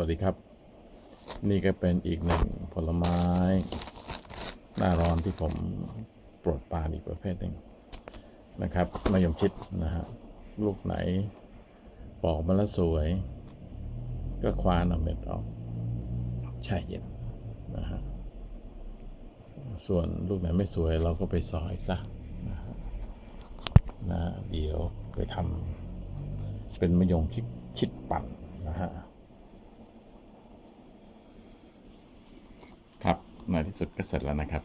วัสดีครับ นี่ก็เป็นอีกหนึ่งผลไม้ หน้าร้อนที่ผมโปรดปานอีกประเภทหนึ่งนะครับมะยมชิดนะฮะลูกไหน ปอกมาแล้วสวย ก็คว้านเอาเม็ดออกแช่เย็นนะฮะส่วนลูกไหนไม่สวยเราก็ไปซอยซะนะฮะนะเดี๋ยวไปทำเป็นมะยงชิดชิดปั่นนะฮะ ครับ ในที่สุดก็เสร็จแล้วนะครับ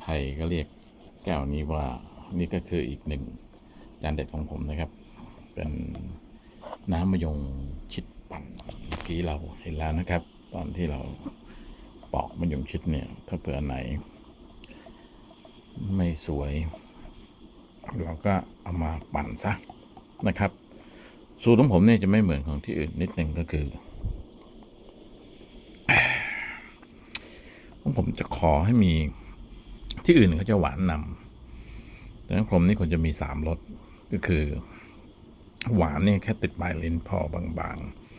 ไทยๆก็เรียกแก้วนี้ว่านี่ก็คืออีกหนึ่งจานเด็ดของผมนะครับ เป็นน้ำมะยงชิดปั่นเมื่อกี้เราเห็นแล้วนะครับ ตอนที่เราปอกมะยงชิดเนี่ย ถ้าเผื่อไหน ไม่สวย เราก็เอามาปั่นซะนะครับ สูตรของผมเนี่ยจะไม่เหมือนของที่อื่นนิดหนึ่งก็คือ ของ ผมจะขอให้มีที่อื่นเขาจะหวานนำแต่ของผมนี่ควรจะมีสามรสก็คือ หวานเนี่ยแค่ติดปลายลิ้นพอบาง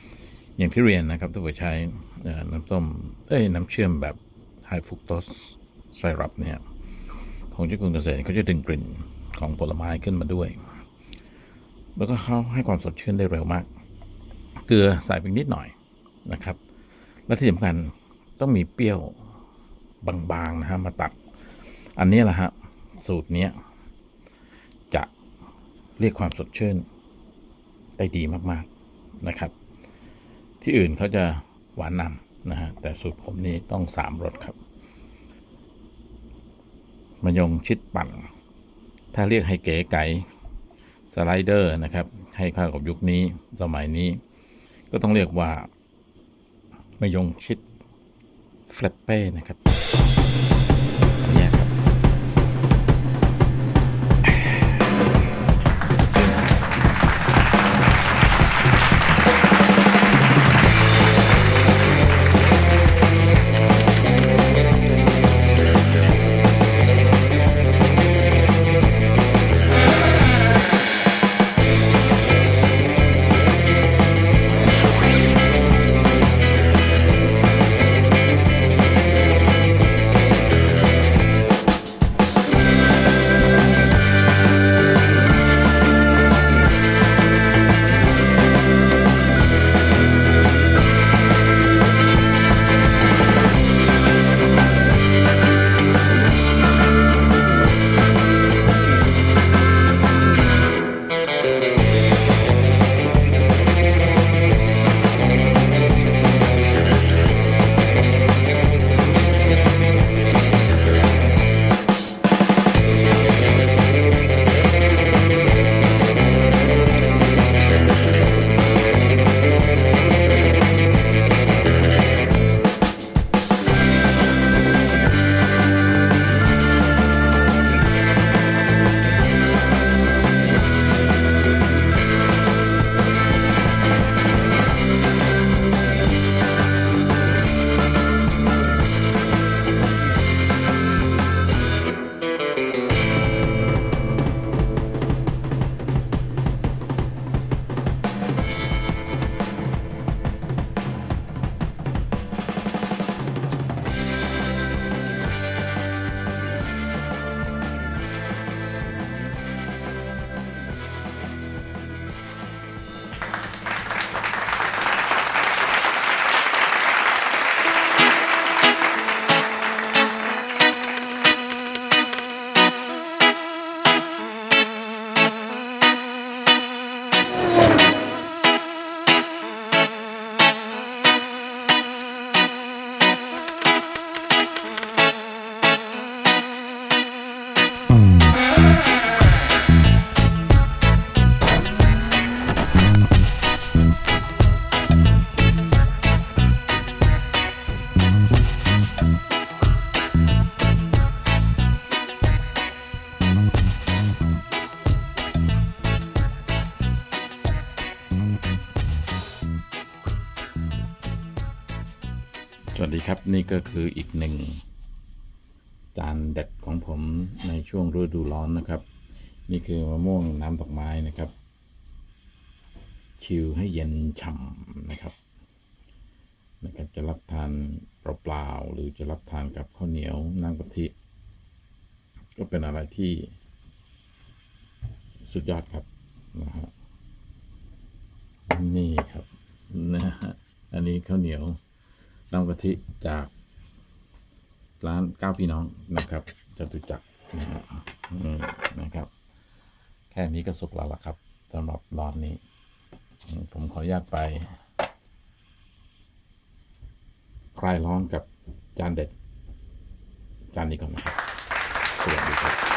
ๆ อย่างที่เรียนนะครับถ้าเกิดใช้น้ำส้มเอ้ยน้ำเชื่อมแบบไฮฟุกโตสไซรัปเนี่ยของเจ้าคุณเกษตรเขาจะดึงกลิ่นของผลไม้ขึ้นมาด้วย แล้วก็เขาให้ความสดชื่นได้เร็วมาก เกลือใส่ไปนิดหน่อยนะครับ และที่สำคัญต้องมีเปรี้ยว บางๆนะฮะมาตัด อันนี้แหละฮะสูตรนี้จะเรียกความสดชื่นได้ดีมากๆนะครับ ที่อื่นเขาจะหวานนำนะฮะแต่สูตรผมนี้ต้องสามรสครับมะยงชิดปั่น ถ้าเรียกให้เก๋ไก๋สไลเดอร์นะครับ ให้เข้ากับยุคนี้สมัยนี้ ก็ต้องเรียกว่ามะยงชิด แฟลปเป้นะครับ ดีครับนี่ก็คืออีกหนึ่งจานเด็ดของผมในช่วงฤดูร้อนนะครับ นี่คือมะม่วงน้ำดอกไม้นะครับ ชิลให้เย็นฉ่ำนะครับนะครับ จะรับทานเปล่าๆหรือจะรับทานกับข้าวเหนียวน้ำกะทิ ก็เป็นอะไรที่ สุดยอดครับนะฮะนี่ครับนะฮะอันนี้ข้าวเหนียว น้ำกะทิจากร้านเก้าพี่น้องนะครับจตุจักรนะฮะอืมนะครับ แค่นี้ก็สุกแล้วล่ะครับสำหรับร้อนนี้ ผมขออนุญาตไป คลายร้อนกับจานเด็ด จานนี้ก่อนนะครับสวัสดีครับ